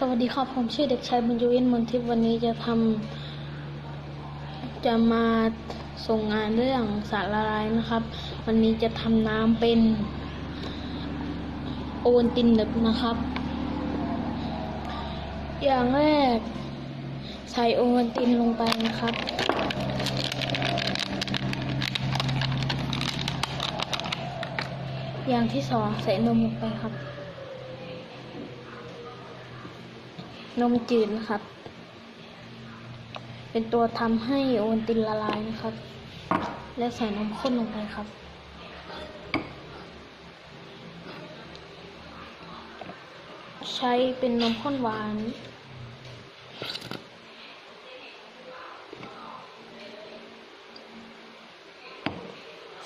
สวัสดีครับผมชื่อเด็กชายบุญยุวินมนทิพย์วันนี้จะทำจะมาส่งงานเรื่องสารละลายนะครับ วันนี้จะทำน้ำเป็นโอวัลตินหนึบนะครับ อย่างแรก ใส่โอวัลตินลงไปนะครับ อย่างที่สองใส่นมลงไปครับ นมจืดนะครับ เป็นตัวทำให้โอวัลตินละลายนะครับ และใส่นมข้นลงไปครับ ใช้เป็นนมข้นหวาน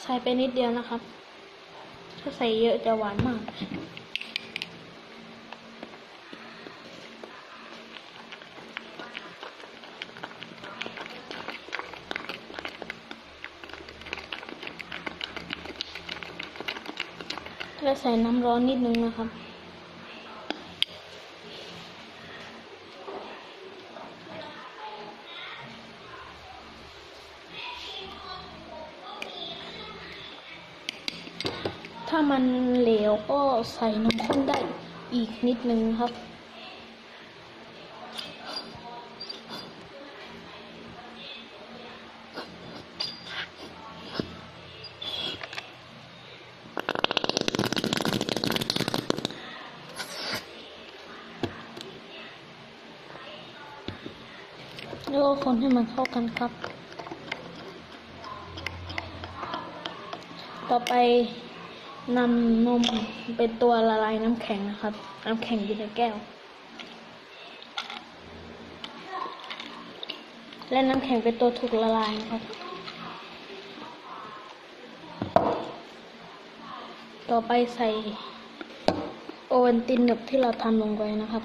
ใส่ไปนิดเดียวนะครับ ถ้าใส่เยอะจะหวานมาก แล้วใส่น้ำร้อนนิดนึงนะครับ ถ้ามันเหลวก็ใส่น้ำข้นได้อีกนิดนึงครับ แล้วก็คนให้มันเข้ากันครับ ต่อไปนำนมเป็นตัวละลายน้ำแข็งนะครับ น้ำแข็งอยู่ในแก้ว และน้ำแข็งเป็นตัวถูกละลายนะครับ ต่อไปใส่โอวัลตินหนึบที่เราทำลงไปนะครับ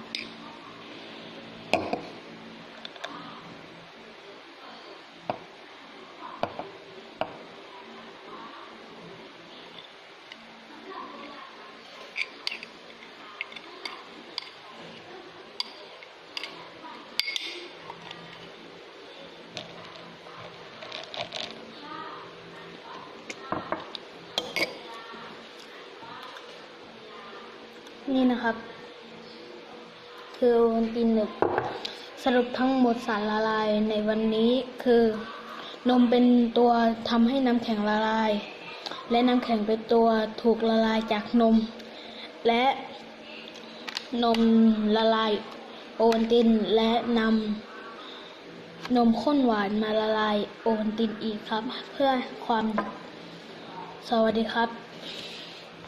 นี่นะครับ คือโอวัลตินหนึบสรุปทั้งหมดสารละลายในวันนี้คือนมเป็นตัวทำให้น้ำแข็งละลาย และน้ำแข็งเป็นตัวถูกละลายจากนม และนมละลายโอวัลตินและนำนมข้นหวานมาละลายโอวัลตินอีกครับ เพื่อความสวัสดีครับ